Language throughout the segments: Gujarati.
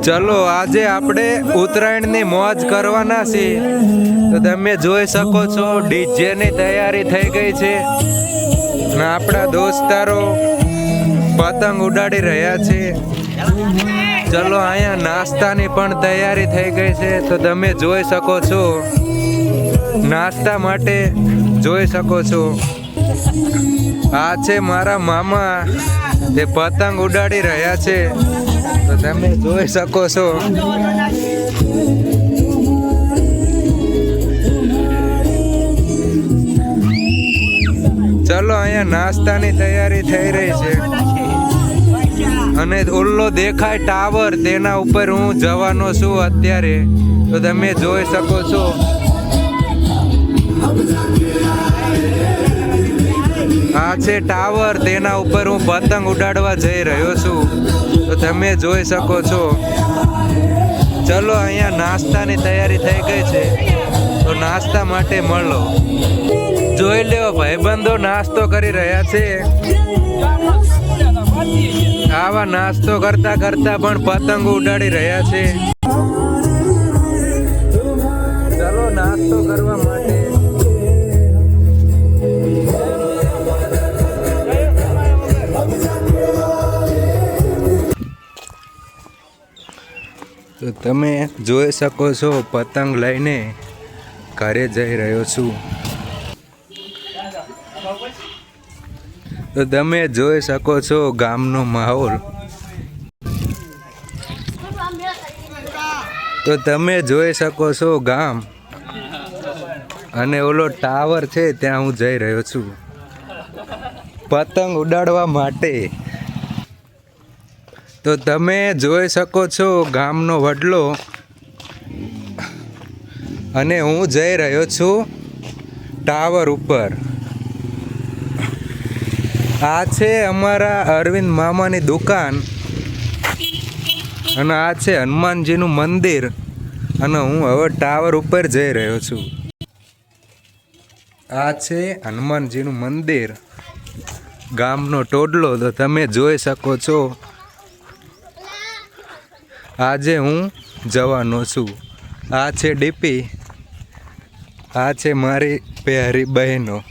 ચલો, આજે આપણે ઉત્તરાયણની મોજ કરવાના છીએ. તો તમે જોઈ શકો છો ડીજે ની તૈયારી થઈ ગઈ છે. ને આપણા દોસ્તારો પતંગ ઉડાડી રહ્યા છે. ચલો, અહીંયા નાસ્તાની પણ તૈયારી થઈ ગઈ છે. તો તમે જોઈ શકો છો. નાસ્તા માટે જોઈ શકો છો. આ છે મારા મામા. તે પતંગ ઉડાડી રહ્યા છે. તો તમે જોઈ શકો છો. ચલો, અહીંયા નાસ્તાની તૈયારી થઈ રહી છે. અને ઓલ્લો દેખાય ટાવર, તેના ઉપર હું જવાનો છું અત્યારે. તો તમે જોઈ શકો છો. આ છે ટાવર, તેના ઉપર હું પતંગ ઉડાડવા જઈ રહ્યો છું. તો તમે જોઈ શકો છો. ચલો અહીંયા નાસ્તાની તૈયારી થઈ ગઈ છે. તો નાસ્તા માટે મળો. જોઈ લેવો ભાઈબંધો નાસ્તો કરી રહ્યા છે. આવા નાસ્તો કરતા કરતા પણ પતંગ ઉડાડી રહ્યા છે. ચલો, નાસ્તો કરવા તમે જોઈ શકો છો, પતંગ લઈને ઘરે જઈ રહ્યો છું. તો તમે જોઈ શકો છો ગામનો માહોલ. તો તમે જોઈ શકો છો ગામ. અને ઓલો ટાવર છે, ત્યાં હું જઈ રહ્યો છું. પતંગ ઉડાડવા માટે તો તમે જોઈ શકો છો ગામનો વડલો. અને હું જઈ રહ્યો છું ટાવર ઉપર. આ છે અમારા અરવિંદ મામાની દુકાન. અને આ છે હનુમાનજીનું મંદિર. અને હું હવે ટાવર ઉપર જઈ રહ્યો છું. આ છે હનુમાનજીનું મંદિર. ગામનો ટોડલો તો તમે જોઈ શકો છો. આજે હું જવાનો છું. આ છે ડીપી. આ છે મારી પહેરી બહેનો.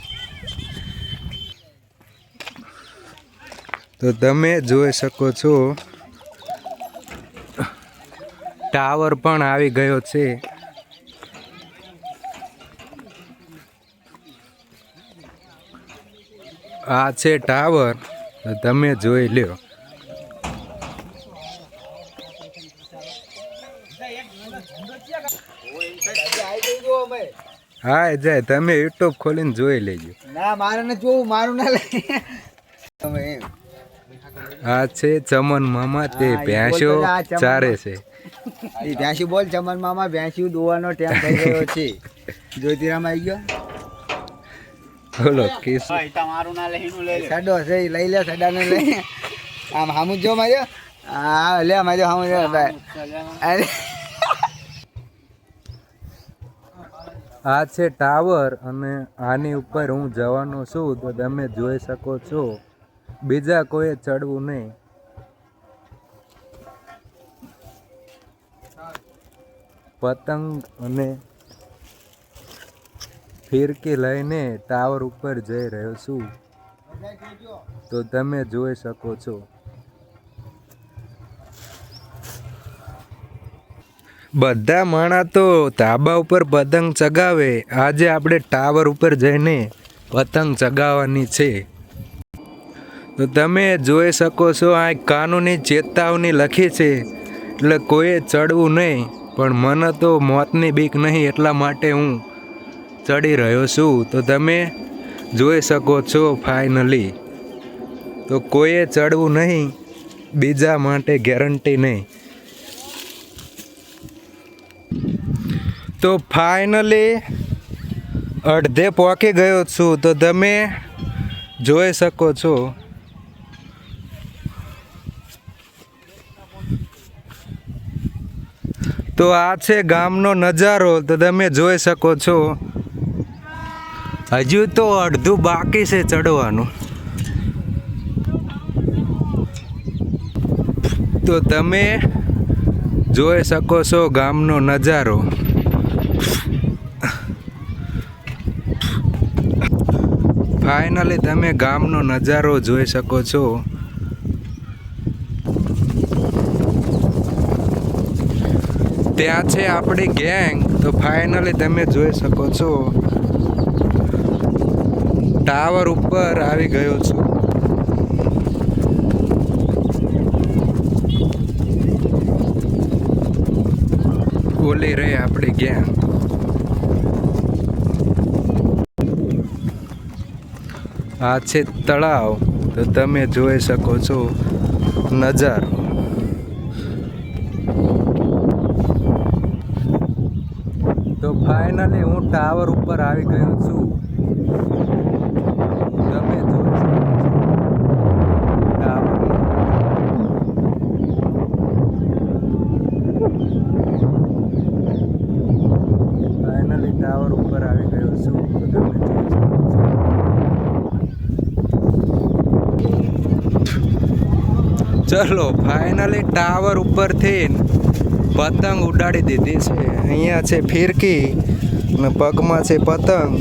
તો તમે જોઈ શકો છો, ટાવર પણ આવી ગયો છે. આ છે ટાવર. તમે જોઈ લ્યો. હા જાય. તમે યુટ્યુબ ખોલીને જોઈ લેજો. ના મારે ને જોવું મારું ના લઈ. તમે આ છે ચમન મામા તે ભેંસો ચમન ચારે મામા. છે. એ ભેંસી બોલ ચમન મામા ભેંસી દોવાનો ટાઈમ થઈ ગયો છે. જ્યોતિરામ આવી ગયો? બોલો કિસ સાડો છે લઈ લે સાડાને લઈ. આમ હામું જો માર્યો? હા લે માર્યો હામું જો અરે આ છે ટાવર અને આની ઉપર હું જવાનો છું તો તમે જોઈ શકો છો. બીજા કોઈએ ચડવું નહીં. પતંગ અને ફિરકી લઈને ટાવર ઉપર જઈ રહ્યો છું. તો તમે જોઈ શકો છો. બધા માણા તો ધાબા ઉપર પતંગ ચગાવે. આજે આપણે ટાવર ઉપર જઈને પતંગ ચગાવવાની છે. તો તમે જોઈ શકો છો, આ કાનૂની ચેતવણી લખી છે. એટલે કોઈએ ચડવું નહીં, પણ મને તો મોતની બીક નહીં, એટલા માટે હું ચડી રહ્યો છું. તો તમે જોઈ શકો છો ફાઇનલી. તો કોઈએ ચડવું નહીં, બીજા માટે ગેરંટી નહીં. તો ફાઇનલી અડધે પહોંચી ગયો છું. તો તમે જોઈ શકો છો. તો આ છે ગામનો નજારો. તો તમે જોઈ શકો છો. હજુ તો અડધું બાકી છે ચડવાનું. તો તમે જોઈ શકો છો ગામનો નજારો. ફાઇનલી તમે ગામનો નજારો જોઈ શકો છો. ત્યાં છે આપણી ગેંગ, તો ફાઇનલી તમે જોઈ શકો છો. ટાવર ઉપર આવી ગયો છું. ઓલી રહી આપણી ગેંગ. આ છે તળાવ. તો તમે જોઈ શકો છો નજારો. તો ફાઇનલી હું ટાવર ઉપર આવી ગયો છું. તમે જોઈ શકો છો ટાવરનો ફાઇનલી ટાવર ઉપર આવી ગયો છું તો તમે જોઈ શકો છો ચલો ફાઇનલી ટાવર ઉપરથી પતંગ ઉડાડી દીધી છે. અહીંયા છે ફિરકી અને પગમાં છે પતંગ.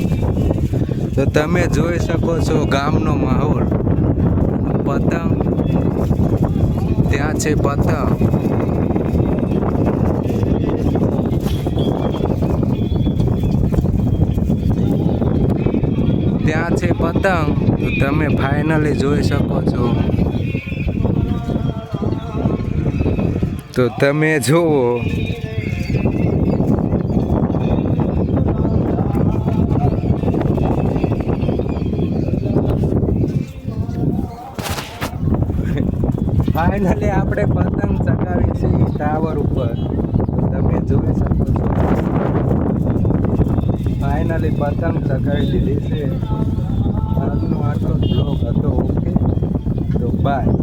તો તમે જોઈ શકો છો ગામનો માહોલ. પતંગ, ત્યાં છે પતંગ. ત્યાં છે પતંગ. તો તમે ફાઇનલી જોઈ શકો છો તો તમે જુઓ. ફાઇનલી આપણે પતંગ ચગાવી છે ટાવર ઉપર. તમે જોઈ શકો છો. ફાઇનલી પતંગ ચગાવી દીધી છે. આજનો આટલો બ્લોગ હતો ઓકે તો બાય